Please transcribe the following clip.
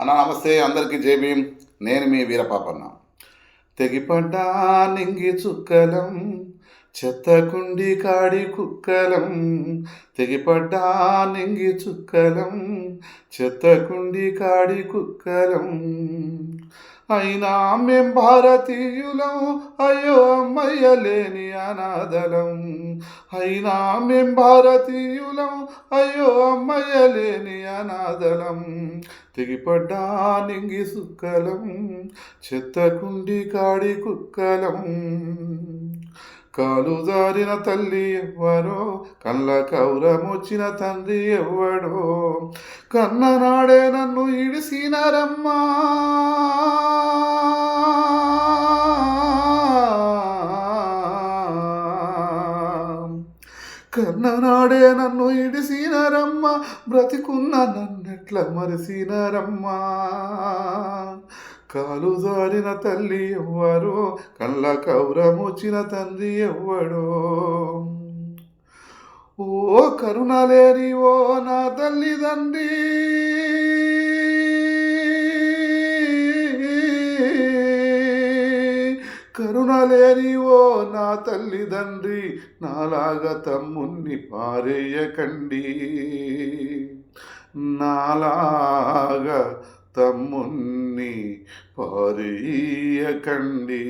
అన్న నమస్తే అందరికీ జై నేను మీ వీరపాపన్న. తెగిపడ్డా నింగి చుక్కలం చెత్తకుండి కాడి కుక్కలం తెగిపడ్డా నింగి చుక్కలం చెత్తకుండి కాడి కుక్కలం. అయినా మేం భారతీయులం అయ్యో అమ్మయ్య లేని అనాథలం. అయినా మేం భారతీయులం అయ్యో అమ్మయ్య లేని అనాథలం. తెగిపడ్డా నింగి సుక్కలం చెత్తకుండి కాడి కుక్కలం. కాలు జారిన తల్లి ఎవ్వరో కళ్ళ కౌరమొచ్చిన తండ్రి ఎవ్వడో. కన్ననాడే నన్ను ఇడిసినారమ్మా. కన్ననాడే నన్ను ఇడిసినారమ్మ బ్రతికున్న నన్నెట్ల మరిసినారమ్మా. కాలు జారిన తల్లి ఎవ్వరో కళ్ళ కౌరమొచ్చిన తండ్రి ఎవ్వడో. ఓ కరుణ లేని ఓ నా తల్లిదండ్రి. కరుణ లేని ఓ నా తల్లిదండ్రి నాలాగా తమ్ముణ్ణి పారేయకండి. నాలాగా తమ్ముణ్ణి పారేయకండి